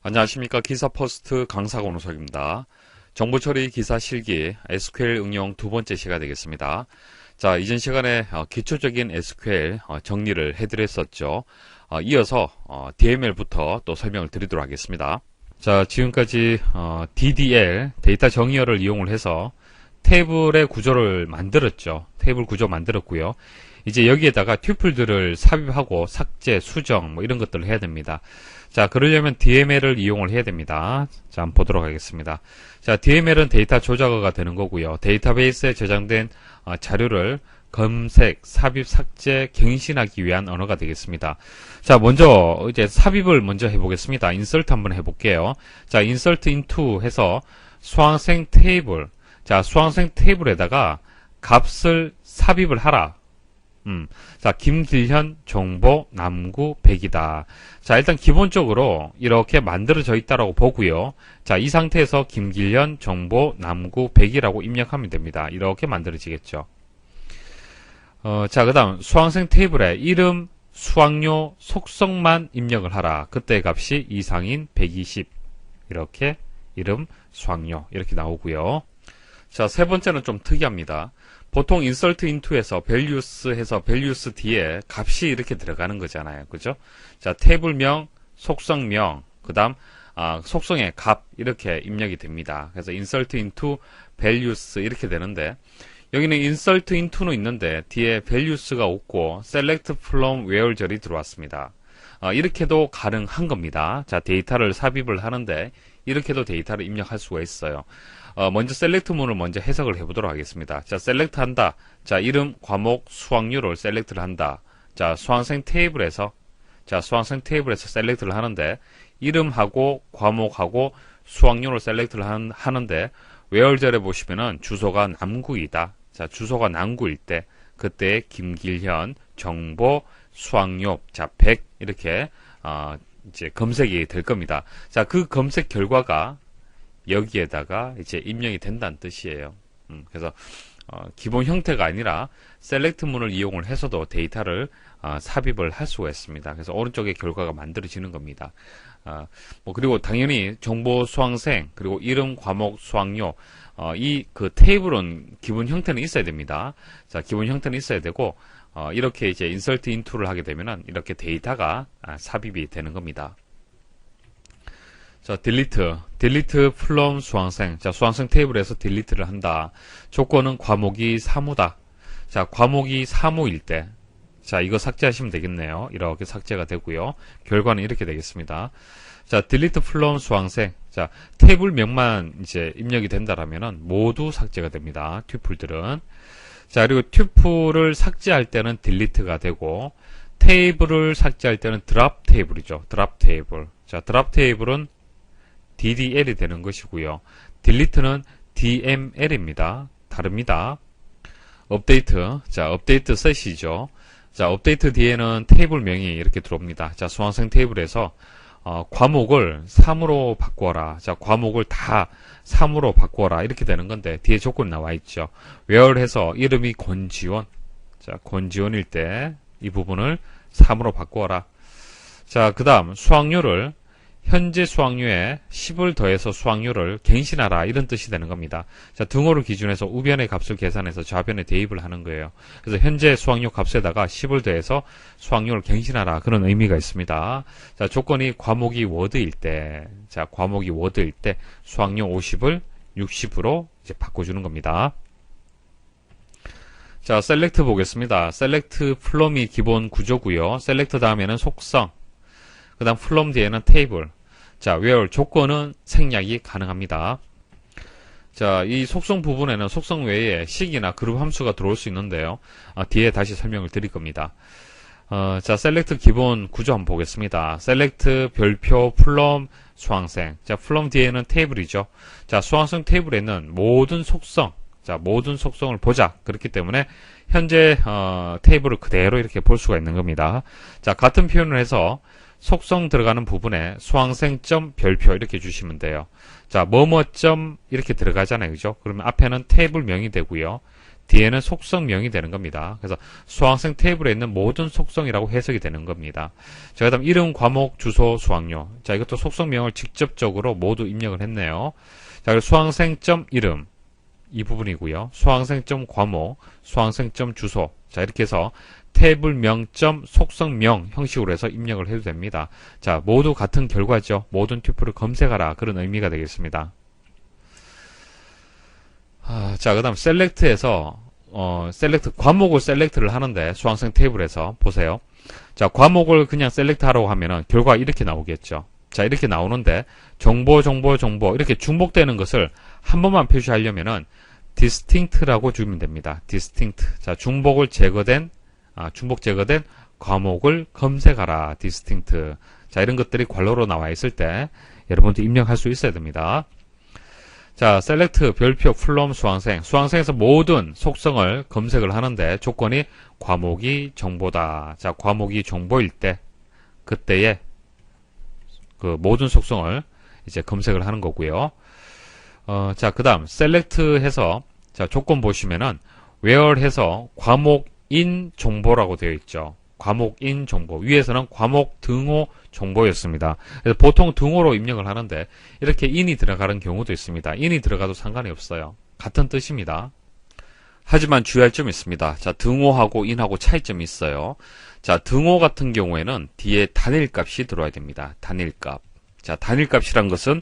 안녕하십니까 기사포스트 강사고 노석입니다. 정보 처리 기사 실기 SQL 응용 두 번째 시간 되겠습니다. 자 이전 시간에 어, 기초적인 SQL 어, 정리를 해드렸었죠. 어, 이어서 DML부터 또 설명을 드리도록 하겠습니다. 자 지금까지 DDL 데이터 정의어를 이용을 해서 테이블의 구조를 만들었죠. 테이블 구조 만들었고요. 이제 여기에다가 튜플들을 삽입하고 삭제, 수정 뭐 이런 것들을 해야 됩니다. 자, 그러려면 DML을 이용을 해야 됩니다. 자, 한번 보도록 하겠습니다. 자, DML은 데이터 조작어가 되는 거고요. 데이터베이스에 저장된 어, 자료를 검색, 삽입, 삭제, 갱신하기 위한 언어가 되겠습니다. 자, 먼저 이제 삽입을 먼저 해보겠습니다. 인설트 한번 해볼게요. 자, 인설트 into 해서 수강생 테이블, 자, 수강생 테이블에다가 값을 삽입을 하라. 음. 자, 김길현, 정보, 남구, 백이다. 자, 일단 기본적으로 이렇게 만들어져 있다라고 보고요. 자, 이 상태에서 김길현, 정보, 남구, 백이라고 입력하면 됩니다. 이렇게 만들어지겠죠. 어, 자, 그 다음 수강생 테이블에 이름, 수학료, 속성만 입력을 하라. 그때 값이 이상인 120. 이렇게 이름, 수학료 이렇게 나오고요. 자, 세 번째는 좀 특이합니다. 보통 insert into에서 values 해서 values 뒤에 값이 이렇게 들어가는 거잖아요. 그죠? 자, 테이블명, 속성명, 그 다음, 아, 속성의 값, 이렇게 입력이 됩니다. 그래서 insert into values 이렇게 되는데, 여기는 insert into는 있는데, 뒤에 values가 없고, select from where 절이 들어왔습니다. 어, 이렇게도 가능한 겁니다. 자, 데이터를 삽입을 하는데, 이렇게도 데이터를 입력할 수가 있어요. 어, 먼저 셀렉트문을 먼저 해석을 해보도록 하겠습니다. 자, 셀렉트 한다. 자, 이름, 과목, 수학률을 셀렉트를 한다. 자, 수강생 테이블에서 자, 수강생 테이블에서 셀렉트를 하는데 이름하고 과목하고 수학률을 셀렉트를 한, 하는데 외월절에 보시면은 주소가 남구이다. 자, 주소가 남구일 때 그때 김길현, 정보, 수학료, 자, 100 이렇게 어, 이제 검색이 될 겁니다. 자, 그 검색 결과가 여기에다가 이제 입력이 된다는 뜻이에요. 음, 그래서 어, 기본 형태가 아니라 셀렉트문을 이용을 해서도 데이터를 어, 삽입을 할 수가 있습니다. 그래서 오른쪽에 결과가 만들어지는 겁니다. 어, 뭐 그리고 당연히 정보 수강생 그리고 이름 과목 수학료 어, 이그 테이블은 기본 형태는 있어야 됩니다. 자 기본 형태는 있어야 되고 어, 이렇게 이제 인설트 인투를 하게 되면은 이렇게 데이터가 아, 삽입이 되는 겁니다. 자, 딜리트. 딜리트 플럼 수강생. 자, 수강생 테이블에서 딜리트를 한다. 조건은 과목이 사무다. 자, 과목이 사무일 때. 자, 이거 삭제하시면 되겠네요. 이렇게 삭제가 되고요. 결과는 이렇게 되겠습니다. 자, 딜리트 플럼 수강생. 자, 테이블명만 이제 입력이 된다라면은 모두 삭제가 됩니다. 튜플들은. 자, 그리고 튜플을 삭제할 때는 딜리트가 되고 테이블을 삭제할 때는 드랍 테이블이죠. 드랍 테이블. 자, 드랍 테이블은 DDL이 되는 것이고요. 딜리트는 DML입니다. 다릅니다. 업데이트. 자, 업데이트 셋이죠. 자, 업데이트 뒤에는 테이블명이 이렇게 들어옵니다. 자, 수강생 테이블에서 어, 과목을 3으로 바꾸어라. 자, 과목을 다 3으로 바꾸어라. 이렇게 되는 건데 뒤에 조건 나와 있죠. 웨어해서 이름이 권지원. 자, 권지원일 때 이 부분을 3으로 바꾸어라. 자, 그 다음 수학료를 현재 수학료에 10을 더해서 수학료를 갱신하라 이런 뜻이 되는 겁니다. 자, 등호를 기준해서 우변의 값을 계산해서 좌변에 대입을 하는 거예요. 그래서 현재 수학료 값에다가 10을 더해서 수학료를 갱신하라 그런 의미가 있습니다. 자, 조건이 과목이 워드일 때, 자, 과목이 워드일 때 수학료 50을 60으로 이제 바꿔주는 겁니다. 자, 셀렉트 보겠습니다. 셀렉트 플럼이 기본 구조고요. 셀렉트 다음에는 속성, 그 다음 플럼 뒤에는 테이블, 자, where 조건은 생략이 가능합니다. 자, 이 속성 부분에는 속성 외에 식이나 그룹 함수가 들어올 수 있는데요. 아, 뒤에 다시 설명을 드릴 겁니다. 어, 자, 셀렉트 기본 구조 한번 보겠습니다. 셀렉트 별표 플럼 수강생. 자, 플럼 뒤에는 테이블이죠. 자, 수강생 테이블에는 모든 속성, 자, 모든 속성을 보자. 그렇기 때문에 현재 어, 테이블을 그대로 이렇게 볼 수가 있는 겁니다. 자, 같은 표현을 해서 속성 들어가는 부분에 수강생점 별표 이렇게 주시면 돼요. 자, 뭐뭐점 이렇게 들어가잖아요. 그죠? 그러면 앞에는 테이블명이 되고요. 뒤에는 속성명이 되는 겁니다. 그래서 수강생 테이블에 있는 모든 속성이라고 해석이 되는 겁니다. 자, 그 다음 이름, 과목, 주소, 수학료. 자, 이것도 속성명을 직접적으로 모두 입력을 했네요. 자, 그리고 수강생.점 이름. 이 부분이고요. 수강생.점 과목, 수강생.점 주소. 자, 이렇게 해서 테이블명.점 속성명 형식으로 해서 입력을 해도 됩니다. 자, 모두 같은 결과죠. 모든 튜플을 검색하라. 그런 의미가 되겠습니다. 아, 자, 그 다음 셀렉트에서 어, 셀렉트 과목을 셀렉트를 하는데 수강생 테이블에서 보세요. 자, 과목을 그냥 셀렉트 하라고 하면은 결과 이렇게 나오겠죠. 자, 이렇게 나오는데 정보, 정보, 정보 이렇게 중복되는 것을 한 번만 표시하려면은 distinct라고 주면 됩니다. distinct. 자, 중복을 제거된 아, 중복 제거된 과목을 검색하라. distinct. 자, 이런 것들이 괄호로 나와 있을 때 여러분도 입력할 수 있어야 됩니다. 자, 셀렉트 별표 플럼 수강생. 수강생에서 모든 속성을 검색을 하는데 조건이 과목이 정보다. 자, 과목이 정보일 때 그때의 그 모든 속성을 이제 검색을 하는 거고요. 어, 자, 그다음 셀렉트 해서 자, 조건 보시면은 where 해서 과목인 정보라고 되어 있죠. 과목인 정보. 위에서는 과목 등호 정보였습니다. 그래서 보통 등호로 입력을 하는데 이렇게 인이 들어가는 경우도 있습니다. 인이 들어가도 상관이 없어요. 같은 뜻입니다. 하지만 주의할 점이 있습니다. 자, 등호하고 인하고 차이점이 있어요. 자, 등호 같은 경우에는 뒤에 단일값이 들어와야 됩니다. 단일값. 자, 단일값이란 것은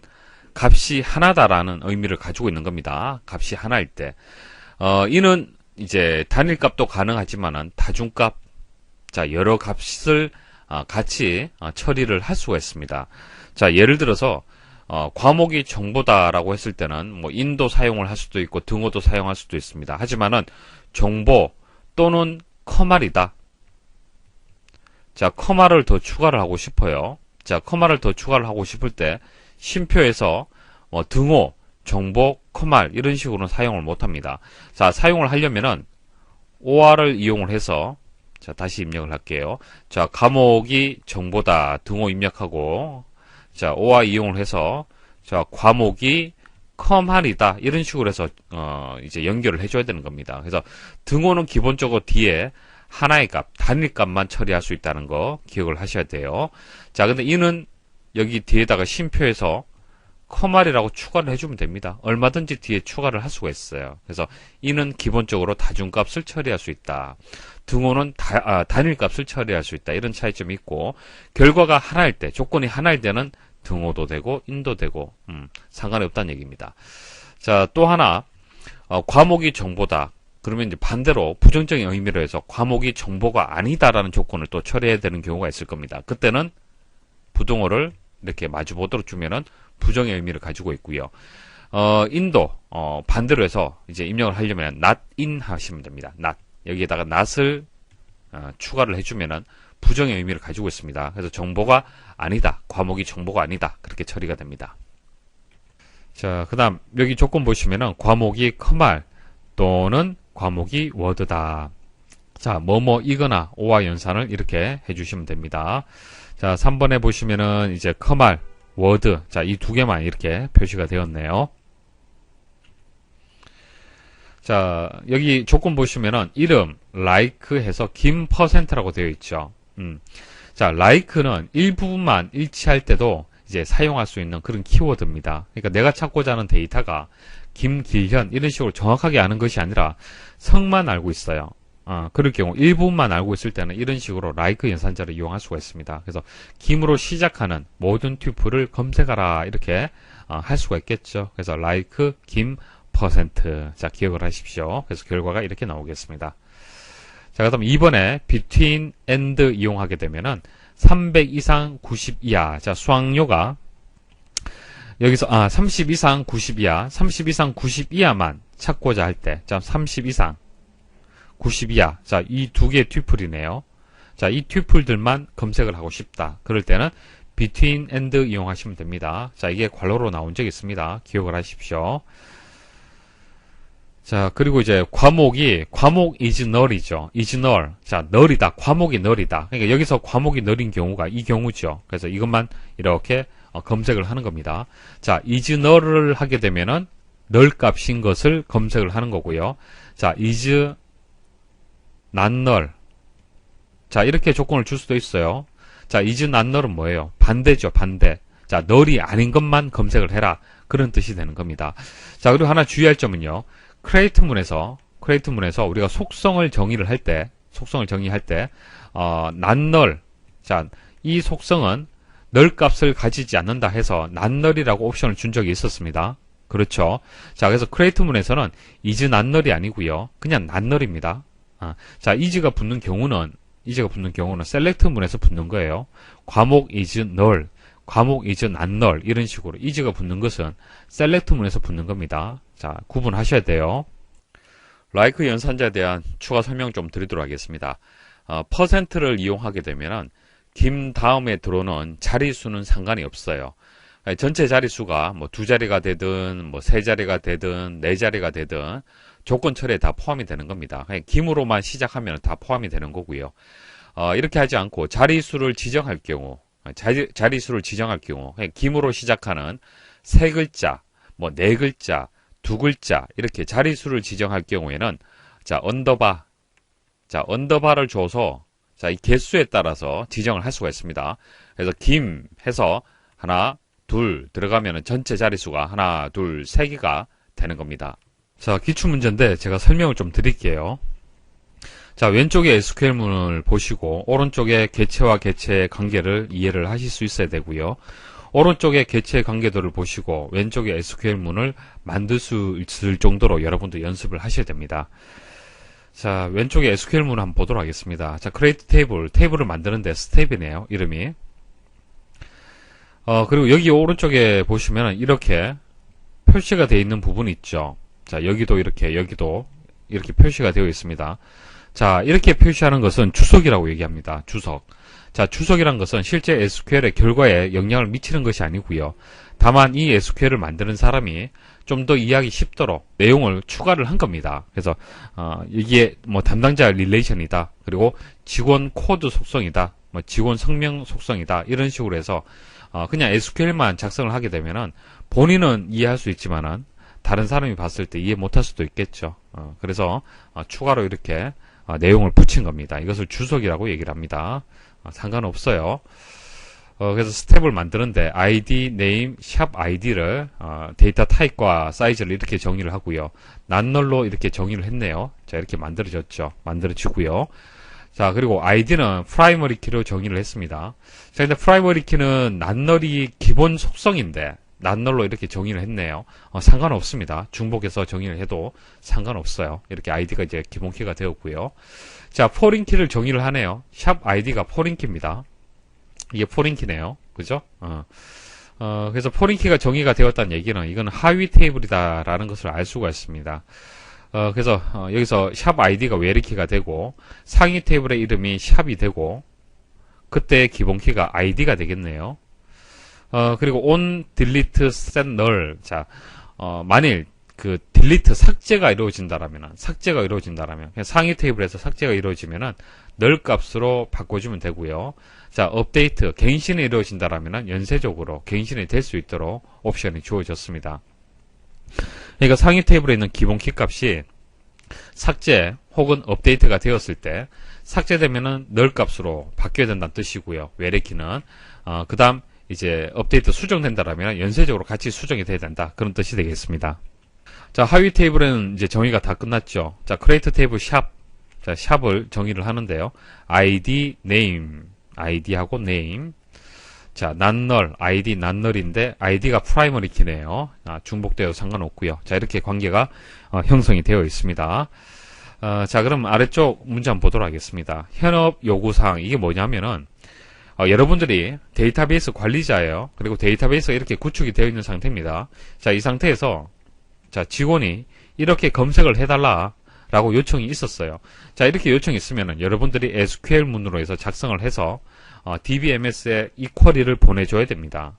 값이 하나다라는 의미를 가지고 있는 겁니다. 값이 하나일 때. 어, 이는 이제 단일값도 가능하지만은 다중값, 자, 여러 값을 어, 같이 어, 처리를 할 수가 있습니다. 자, 예를 들어서 어, 과목이 정보다라고 했을 때는 뭐 인도 사용을 할 수도 있고 등호도 사용할 수도 있습니다. 하지만은 정보 또는 커말이다. 자, 커말을 더 추가를 하고 싶어요. 자, 커말을 더 추가를 하고 싶을 때 쉼표에서 뭐 등호, 정보, 커말 이런 식으로는 사용을 못 합니다. 자, 사용을 하려면은 OR을 이용을 해서 자, 다시 입력을 할게요. 자, 과목이 정보다 등호 입력하고 자, OR 이용을 해서 자, 과목이 컴할이다 이런 식으로 해서 어, 이제 연결을 해줘야 되는 겁니다. 그래서 등호는 기본적으로 뒤에 하나의 값, 단일 값만 처리할 수 있다는 거 기억을 하셔야 돼요. 자, 근데 이는 여기 뒤에다가 쉼표에서 커말이라고 추가를 해주면 됩니다. 얼마든지 뒤에 추가를 할 수가 있어요. 그래서 이는 기본적으로 다중값을 처리할 수 있다. 등호는 다, 아, 단일값을 처리할 수 있다. 이런 차이점이 있고 결과가 하나일 때, 조건이 하나일 때는 등호도 되고 인도 되고 음, 상관이 없다는 얘기입니다. 자, 또 하나 어, 과목이 정보다. 그러면 이제 반대로 부정적인 의미로 해서 과목이 정보가 아니다라는 조건을 또 처리해야 되는 경우가 있을 겁니다. 그때는 부동어를 이렇게 마주 보도록 주면은 부정의 의미를 가지고 있고요. 어, 인도 어, 반대로 해서 이제 입력을 하려면 not in 하시면 됩니다. not 여기에다가 not을 어, 추가를 해주면은 부정의 의미를 가지고 있습니다. 그래서 정보가 아니다. 과목이 정보가 아니다. 그렇게 처리가 됩니다. 자, 그 다음, 여기 조건 보시면은 과목이 커말 또는 과목이 워드다. 자, 뭐뭐 이거나 오와 연산을 이렇게 해주시면 됩니다. 자, 3번에 보시면은 이제 커말, 워드. 자, 이 두 개만 이렇게 표시가 되었네요. 자, 여기 조건 보시면은 이름, like 해서 김 퍼센트라고 되어 있죠. 음. 자, like는 일부분만 일치할 때도 이제 사용할 수 있는 그런 키워드입니다. 그러니까 내가 찾고자 하는 데이터가 김길현 이런 식으로 정확하게 아는 것이 아니라 성만 알고 있어요. 어, 그럴 경우 일부분만 알고 있을 때는 이런 식으로 like 연산자를 이용할 수가 있습니다. 그래서 김으로 시작하는 모든 튜플을 검색하라 이렇게 어, 할 수가 있겠죠. 그래서 like 김 퍼센트 자 기억을 하십시오. 그래서 결과가 이렇게 나오겠습니다. 자 그다음 2번에 between and 이용하게 되면은 300 이상 90 이하 자 수학료가 여기서 아 30 이상 90 이하 30 이상 90 이하만 찾고자 할 때30 이상 92야. 자, 이 두 개의 튜플이네요. 자, 이 튜플들만 검색을 하고 싶다. 그럴 때는 between and 이용하시면 됩니다. 자, 이게 괄호로 나온 적이 있습니다. 기억을 하십시오. 자, 그리고 이제 과목이 과목 is null이죠. is null. 자, null이다. 과목이 null이다. 그러니까 여기서 과목이 null인 경우가 이 경우죠. 그래서 이것만 이렇게 어, 검색을 하는 겁니다. 자, is null을 하게 되면은 null 값인 것을 검색을 하는 거고요. 자, is not null. 자, 이렇게 조건을 줄 수도 있어요. 자, is null은 뭐예요? 반대죠, 반대. 자, null이 아닌 것만 검색을 해라. 그런 뜻이 되는 겁니다. 자, 그리고 하나 주의할 점은요. 크레이트문에서, 크레이트문에서 우리가 속성을 정의를 할 때, 속성을 정의할 때, 어, not null. 자, 이 속성은 널 값을 가지지 않는다 해서 난널이라고 옵션을 준 적이 있었습니다. 그렇죠. 자, 그래서 크레이트문에서는 is 난널이 아니고요. 그냥 난널입니다. 아, 자, is가 붙는 경우는 is가 붙는 경우는 select문에서 붙는 거예요. 과목 is null, 과목 is 난널 이런 식으로 is가 붙는 것은 select문에서 붙는 겁니다. 자, 구분하셔야 돼요. 라이크 연산자에 대한 추가 설명 좀 드리도록 하겠습니다. 어, 퍼센트를 이용하게 되면은 김 다음에 들어오는 자리수는 상관이 없어요. 아니, 전체 자리수가 뭐 두 자리가 되든 뭐 세 자리가 되든 네 자리가 되든 조건 처리에 다 포함이 되는 겁니다. 그냥 김으로만 시작하면 다 포함이 되는 거고요. 어, 이렇게 하지 않고 자리수를 지정할 경우 자리, 자리수를 지정할 경우 그냥 김으로 시작하는 세 글자, 뭐 네 글자, 두 글자 이렇게 자리수를 지정할 경우에는 자 언더바 자 언더바를 줘서 자, 이 개수에 따라서 지정을 할 수가 있습니다. 그래서 김 해서 하나, 둘 들어가면 전체 자리수가 하나, 둘, 세 개가 되는 겁니다. 자, 기출 문제인데 제가 설명을 좀 드릴게요. 자, 왼쪽에 SQL문을 보시고 오른쪽에 개체와 개체의 관계를 이해를 하실 수 있어야 되고요. 오른쪽에 개체의 관계도를 보시고 왼쪽에 SQL문을 만들 수 있을 정도로 여러분도 연습을 하셔야 됩니다. 자, 왼쪽에 SQL문을 한번 보도록 하겠습니다. 자, create 테이블, 테이블을 만드는데 스텝이네요, 이름이. 어, 그리고 여기 오른쪽에 보시면 이렇게 표시가 되어 있는 부분이 있죠. 자, 여기도 이렇게, 여기도 이렇게 표시가 되어 있습니다. 자, 이렇게 표시하는 것은 주석이라고 얘기합니다. 주석. 자, 주석이란 것은 실제 SQL의 결과에 영향을 미치는 것이 아니고요. 다만 이 SQL을 만드는 사람이 좀 더 이해하기 쉽도록 내용을 추가를 한 겁니다. 그래서 어, 이게 뭐 담당자 릴레이션이다. 그리고 직원 코드 속성이다. 뭐 직원 성명 속성이다. 이런 식으로 해서 어, 그냥 SQL만 작성을 하게 되면은 본인은 이해할 수 있지만은 다른 사람이 봤을 때 이해 못할 수도 있겠죠. 어, 그래서 어, 추가로 이렇게 어, 내용을 붙인 겁니다. 이것을 주석이라고 얘기를 합니다. 어, 상관없어요. 어, 그래서 스텝을 만드는데 id, name, 샵 id를 어, 데이터 타입과 사이즈를 이렇게 정의를 하고요. 난널로 이렇게 정의를 했네요. 자 이렇게 만들어졌죠. 만들어지고요. 자 그리고 id는 프라이머리 키로 정의를 했습니다. 자 근데 프라이머리 키는 난널이 기본 속성인데 난널로 이렇게 정의를 했네요. 어, 상관없습니다. 중복해서 정의를 해도 상관없어요. 이렇게 id가 이제 기본 키가 되었고요. 자 포린 키를 정의를 하네요. 샵 id가 포린 키입니다. 이게 포린키네요. 그죠? 어. 어, 그래서 포린키가 정의가 되었다는 얘기는 이건 하위 테이블이다라는 것을 알 수가 있습니다. 어, 그래서 어, 여기서 샵 아이디가 웨리키가 되고 상위 테이블의 이름이 샵이 되고 그때 기본 키가 아이디가 되겠네요. 어, 그리고 on, delete, set, null. 자, 어, 만일 그 딜리트 삭제가 이루어진다라면 삭제가 이루어진다라면 상위 테이블에서 삭제가 이루어지면은 널 값으로 바꿔주면 되고요. 자 업데이트 갱신이 이루어진다라면 연쇄적으로 갱신이 될 수 있도록 옵션이 주어졌습니다. 그러니까 상위 테이블에 있는 기본 키 값이 삭제 혹은 업데이트가 되었을 때 삭제되면은 널 값으로 바뀌어야 된다는 뜻이고요. 외래 키는 어, 그다음 이제 업데이트 수정된다라면 연쇄적으로 같이 수정이 돼야 된다 그런 뜻이 되겠습니다. 자, 하위 테이블에는 이제 정의가 다 끝났죠. 자, 크레이트 테이블 샵. 자, 샵을 정의를 하는데요. id, name. id하고 name. 자, 난널, id 난널인데 id가 프라이머리 키네요. 아, 중복되어 상관없고요. 자, 이렇게 관계가 어, 형성이 되어 있습니다. 어, 자, 그럼 아래쪽 한번 보도록 하겠습니다. 현업 요구사항 이게 뭐냐면은 어, 여러분들이 데이터베이스 관리자예요. 그리고 데이터베이스가 이렇게 구축이 되어 있는 상태입니다. 자, 이 상태에서 자, 직원이 이렇게 검색을 해달라. 라고 요청이 있었어요. 자, 이렇게 요청이 있으면 여러분들이 SQL 문으로 해서 작성을 해서 어, DBMS에 이 쿼리를 보내줘야 됩니다.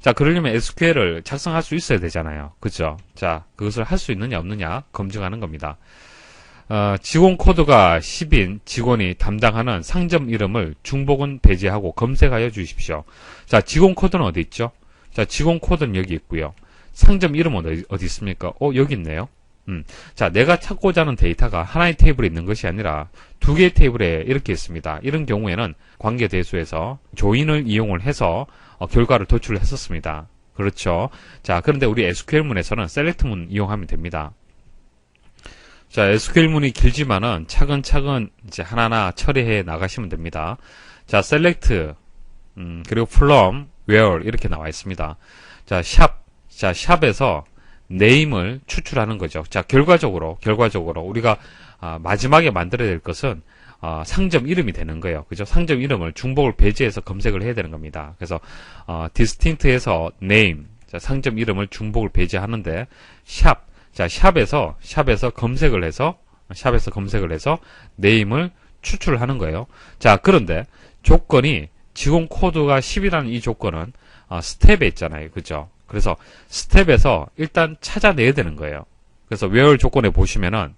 자, 그러려면 SQL을 작성할 수 있어야 되잖아요. 그죠? 자, 그것을 할 수 있느냐 없느냐 검증하는 겁니다. 어, 직원 코드가 10인 직원이 담당하는 상점 이름을 중복은 배제하고 검색하여 주십시오. 자, 직원 코드는 어디 있죠? 자, 직원 코드는 여기 있고요. 상점 이름은 어디, 어디 있습니까? 어, 여기 있네요. 음, 자, 내가 찾고자 하는 데이터가 하나의 테이블에 있는 것이 아니라 두 개의 테이블에 이렇게 있습니다. 이런 경우에는 관계 대수에서 조인을 이용을 해서 어, 결과를 도출을 했었습니다. 그렇죠. 자, 그런데 우리 SQL문에서는 셀렉트문 이용하면 됩니다. 자, SQL문이 길지만은 차근차근 이제 하나하나 처리해 나가시면 됩니다. 자, select, 음, 그리고 from, where 이렇게 나와 있습니다. 자, 샵, 자, 샵에서 name을 추출하는 거죠. 자, 결과적으로, 결과적으로 우리가 아, 마지막에 만들어야 될 것은 어, 상점 이름이 되는 거예요. 그죠? 상점 이름을 중복을 배제해서 검색을 해야 되는 겁니다. 그래서 어, distinct에서 name, 자, 상점 이름을 중복을 배제하는데 샵, 자, 샵에서 샵에서 검색을 해서 샵에서 검색을 해서 name을 추출하는 거예요. 자, 그런데 조건이 지공 코드가 10이라는 이 조건은 어, 스텝에 있잖아요. 그죠? 그래서 스텝에서 일단 찾아내야 되는 거예요. 그래서 where 조건에 보시면은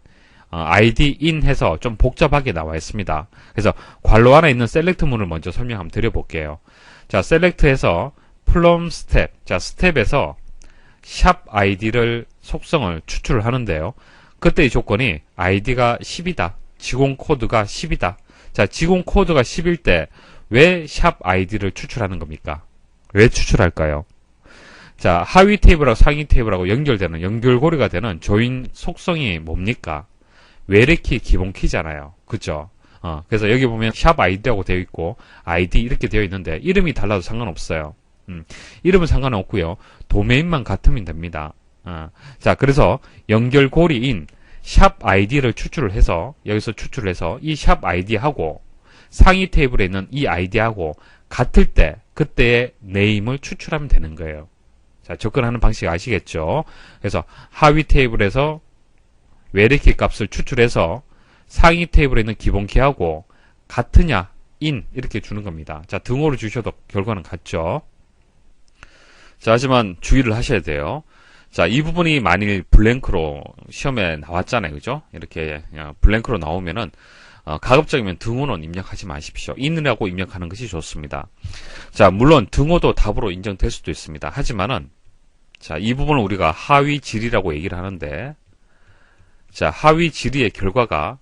어, id in 해서 좀 복잡하게 나와 있습니다. 그래서 괄호 안에 있는 셀렉트 문을 먼저 설명 한번 드려볼게요. 자, 셀렉트에서 from step, 자, 스텝에서 샵 id를 속성을 추출을 하는데요. 그때 이 조건이 id가 10이다. 지공 코드가 10이다. 자, 지공 코드가 10일 때 왜 샵 id를 추출하는 겁니까? 왜 추출할까요? 자, 하위 테이블하고 상위 테이블하고 연결되는 연결고리가 되는 조인 속성이 뭡니까? 외래키 기본 키잖아요. 그죠? 어, 그래서 여기 보면 샵 아이디라고 되어 있고 아이디 이렇게 되어 있는데 이름이 달라도 상관없어요. 음, 이름은 상관없고요. 도메인만 같으면 됩니다. 어, 자, 그래서 연결고리인 샵 아이디를 추출을 해서 여기서 추출을 해서 이샵 아이디하고 상위 테이블에 있는 이 아이디하고 같을 때 그때의 네임을 추출하면 되는 거예요. 자, 접근하는 방식 아시겠죠? 그래서 하위 테이블에서 외래키 값을 추출해서 상위 테이블에 있는 기본키하고 같으냐, 인 이렇게 주는 겁니다. 자, 등호를 주셔도 결과는 같죠. 자, 하지만 주의를 하셔야 돼요. 자, 이 부분이 만일 블랭크로 시험에 나왔잖아요. 그죠? 이렇게 블랭크로 나오면은 어, 가급적이면 등호는 입력하지 마십시오. 인이라고 입력하는 것이 좋습니다. 자, 물론 등호도 답으로 인정될 수도 있습니다. 하지만은 자, 이 부분을 우리가 하위 질이라고 얘기를 하는데 자, 하위 질의의 결과가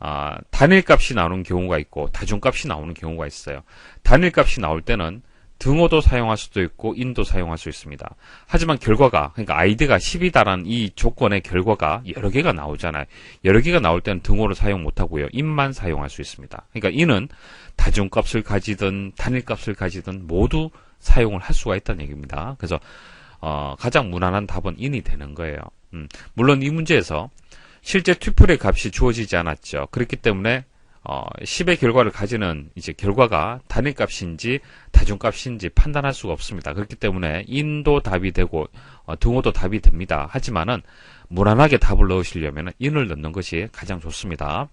아, 단일값이 나오는 경우가 있고 다중값이 나오는 경우가 있어요. 단일값이 나올 때는 등호도 사용할 수도 있고 인도 사용할 수 있습니다. 하지만 결과가 그러니까 아이디가 10이다라는 이 조건의 결과가 여러 개가 나오잖아요. 여러 개가 나올 때는 등호를 사용 못하고요. 인만 사용할 수 있습니다. 그러니까 인은 다중값을 가지든 단일값을 가지든 모두 사용을 할 수가 있다는 얘기입니다. 그래서 어, 가장 무난한 답은 인이 되는 거예요. 음, 물론 이 문제에서 실제 튜플의 값이 주어지지 않았죠. 그렇기 때문에 어, 10의 결과를 가지는 이제 결과가 단일값인지 다중값인지 판단할 수가 없습니다. 그렇기 때문에 인도 답이 되고 어, 등호도 답이 됩니다. 하지만은 무난하게 답을 넣으시려면 인을 넣는 것이 가장 좋습니다.